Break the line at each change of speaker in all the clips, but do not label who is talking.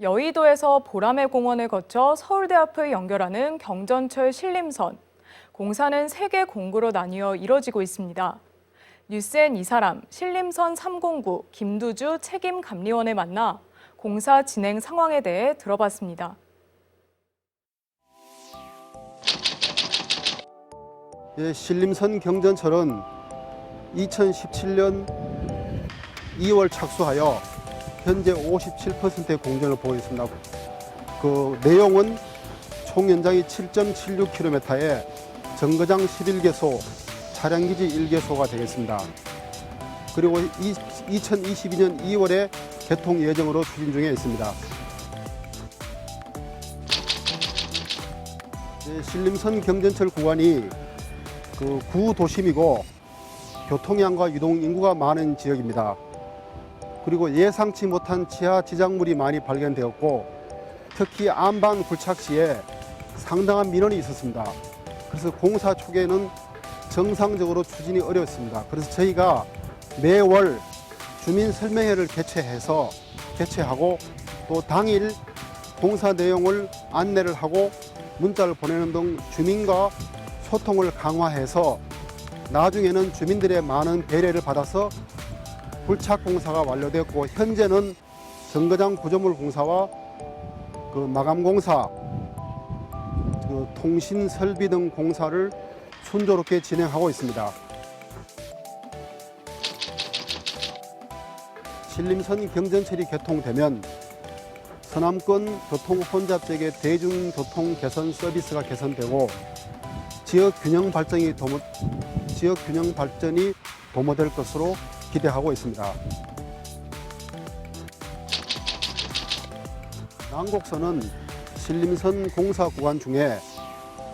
여의도에서 보라매 공원을 거쳐 서울대 앞을 연결하는 경전철 신림선. 공사는 세 개 공구로 나뉘어 이뤄지고 있습니다. 뉴스엔 이 사람 신림선 309 김두주 책임 감리원을 만나 공사 진행 상황에 대해 들어봤습니다.
예, 신림선 경전철은 2017년 2월 착수하여 현재 57%의 공전을 보고 있습니다. 그 내용은 총 연장이 7.76km에 정거장 11개소, 차량기지 1개소가 되겠습니다. 그리고 이, 2022년 2월에 개통 예정으로 추진 중에 있습니다. 예, 신림선 경전철 구간이 그 구도심이고 교통량과 유동 인구가 많은 지역입니다. 그리고 예상치 못한 지하 지작물이 많이 발견되었고 특히 안반 굴착 시에 상당한 민원이 있었습니다. 그래서 공사 초기에는 정상적으로 추진이 어려웠습니다. 그래서 저희가 매월 주민 설명회를 개최해서 개최하고 또 당일 공사 내용을 안내를 하고 문자를 보내는 등 주민과 소통을 강화해서 나중에는 주민들의 많은 배려를 받아서 불착 공사가 완료됐고 현재는 정거장 구조물 공사와 그 마감 공사, 그 통신 설비 등 공사를 순조롭게 진행하고 있습니다. 신림선 경전철이 개통되면 서남권 교통 혼잡지역의 대중교통 개선 서비스가 개선되고 지역 균형 발전이 도모, 지역 균형 발전이 도모될 것으로 기대하고 있습니다. 난곡선은 신림선 공사 구간 중에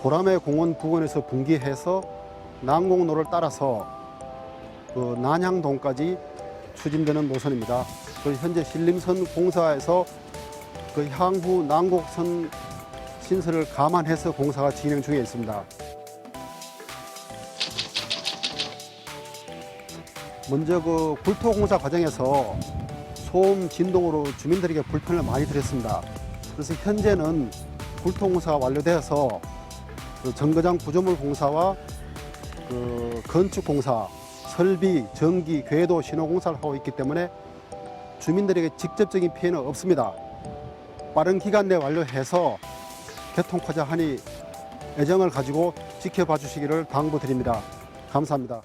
보라매 공원 부근에서 분기해서 난곡로를 따라서 그 난향동까지 추진되는 노선입니다. 그 현재 신림선 공사에서 그 향후 난곡선 신설을 감안해서 공사가 진행 중에 있습니다. 먼저 그 굴토 공사 과정에서 소음 진동으로 주민들에게 불편을 많이 드렸습니다. 그래서 현재는 굴토 공사가 완료되어서 그 정거장 구조물 공사와 그 건축 공사, 설비, 전기, 궤도, 신호 공사를 하고 있기 때문에 주민들에게 직접적인 피해는 없습니다. 빠른 기간 내 완료해서 개통하자 하니 애정을 가지고 지켜봐 주시기를 당부드립니다. 감사합니다.